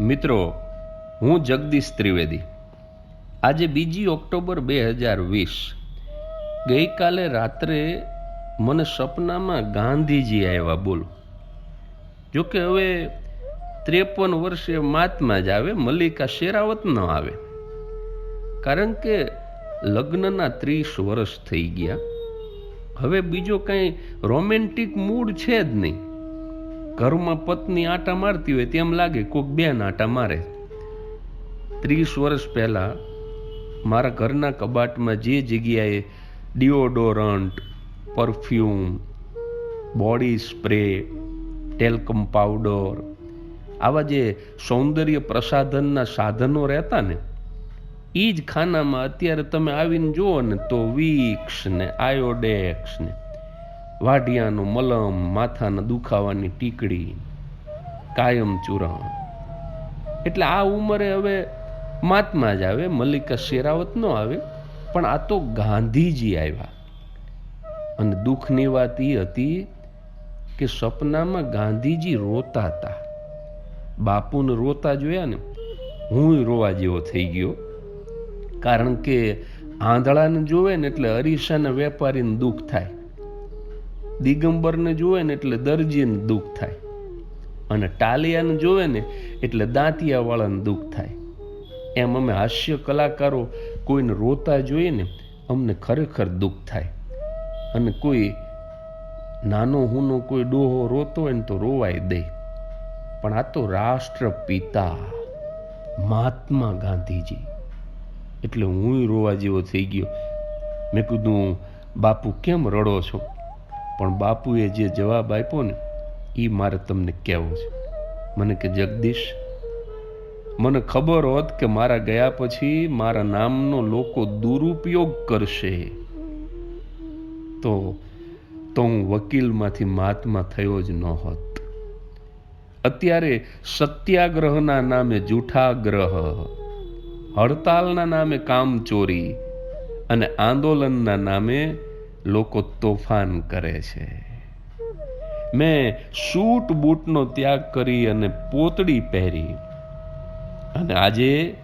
મિત્રો, હું જગદીશ ત્રિવેદી. આજે બીજી ઓક્ટોબર બે હજાર વીસ. ગઈકાલે રાત્રે મને સપનામાં ગાંધીજી આવ્યા, બોલો. જોકે હવે ત્રેપન વર્ષે મહાત્મા જ આવે, મલ્લિકા શેરાવત ન આવે. કારણ કે લગ્નના ત્રીસ વર્ષ થઈ ગયા. હવે બીજો કંઈ રોમેન્ટિક મૂડ છે જ નહીં. ઘરમાં પત્ની આટા મારતી હોય તેમ લાગે કોઈક બેન આટા મારે. ત્રીસ વર્ષ પહેલાં મારા ઘરના કબાટમાં જે જગ્યાએ deodorant perfume, body spray, talcum powder આવા જે સૌંદર્ય પ્રસાધનના સાધનો રહેતા ને એ જ ખાનામાં અત્યારે તમે આવીને જુઓ ને તો વિક્સ ને આયોડેક્સ ને વાઢિયાનું મલમ, માથાના દુખાવાની ટીકડી, કાયમ ચૂરણ. એટલે આ ઉંમરે હવે મહાત્મા જ આવે, મલ્લિકા શેરાવત ન આવે, પણ આ તો ગાંધીજી આવ્યા. અને દુઃખની વાત એ હતી કે સપનામાં ગાંધીજી રોતા હતા. બાપુને રોતા જોયા ને, હું રોવા જેવો થઈ ગયો. કારણ કે આંધળાને જોવે ને એટલે અરીસાના વેપારીને દુઃખ થાય. દિગંબરને જુએ ને એટલે દરજીને દુઃખ થાય. અને ટાલિયાને જોવે ને એટલે દાંતિયાવાળાને દુઃખ થાય. એમ અમે હાસ્ય કલાકારો કોઈને રોતા જોઈએ ને અમને ખરેખર દુઃખ થાય. અને કોઈ નાનો હુનો કોઈ ડોહો રોતો હોય ને તો રોવાય દે. પણ આ તો રાષ્ટ્રપિતા, મહાત્મા ગાંધીજી. એટલે હું રોવા જેવો થઈ ગયો. મેં કીધું, બાપુ, કેમ રડો છો? પણ બાપુએ જે જવાબ આપ્યો ને એ મારે તમને કહેવો છે. મને કે, જગદીશ, મને ખબર હોત કે મારા ગયા પછી મારા નામનો લોકો દુરુપયોગ કરશે. તો તો હું વકીલમાંથી મહાત્મા થયો જ ન હોત. અત્યારે સત્યાગ્રહના નામે જૂઠાગ્રહ, હડતાલના નામે કામચોરી અને આંદોલનના નામે લોકો તોફાન કરે છે. મેં સૂટ બૂટનો ત્યાગ કરી અને પોતડી પહેરી. અને આજે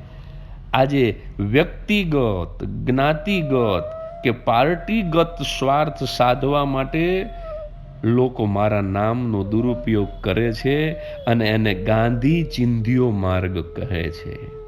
આજે વ્યક્તિગત, જ્ઞાતિગત કે પાર્ટીગત સ્વાર્થ સાધવા માટે લોકો મારા નામનો દુરુપયોગ કરે છે અને એને ગાંધી ચિંધ્યો માર્ગ કહે છે.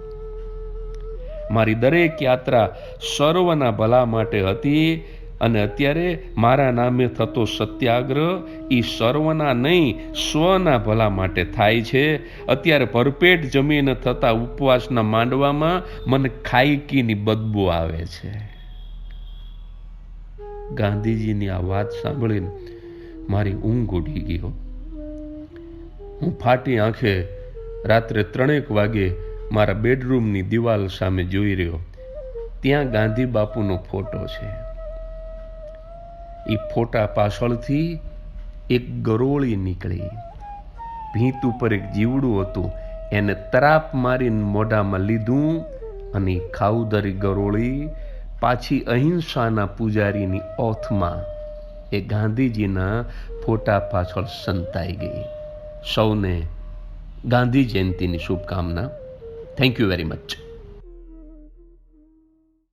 મારી દરેક યાત્રા સર્વના ભલા માટે હતી અને અત્યારે મારા નામે થતો સત્યાગ્રહ એ સર્વના નહીં, સ્વના ભલા માટે થાય છે. અત્યારે ભરપેટ જમીન થતા ઉપવાસના માંડવામાં મને ખાઈકીની બદબુ આવે છે. ગાંધીજીની આ વાત સાંભળીને મારી ઊંઘ ઉડી ગયો હું ફાટી આંખે રાત્રે ત્રણેક વાગે મારા બેડરૂમની દિવાલ સામે જોઈ રહ્યો. ત્યાં ગાંધી બાપુનો ફોટો છે. એ ફોટા પાછળથી એક ગરોળી નીકળી. ભીંત ઉપર એક જીવડું હતું. એને તરાપ મારીને મોઢામાં લીધું અને ખાઉદરી ગરોળી પાછી અહિંસાના પૂજારીની ઓથમાં એ ગાંધીજીના ફોટા પાછળ સંતાઈ ગઈ. સૌને ગાંધી જયંતિની શુભકામના. Thank you very much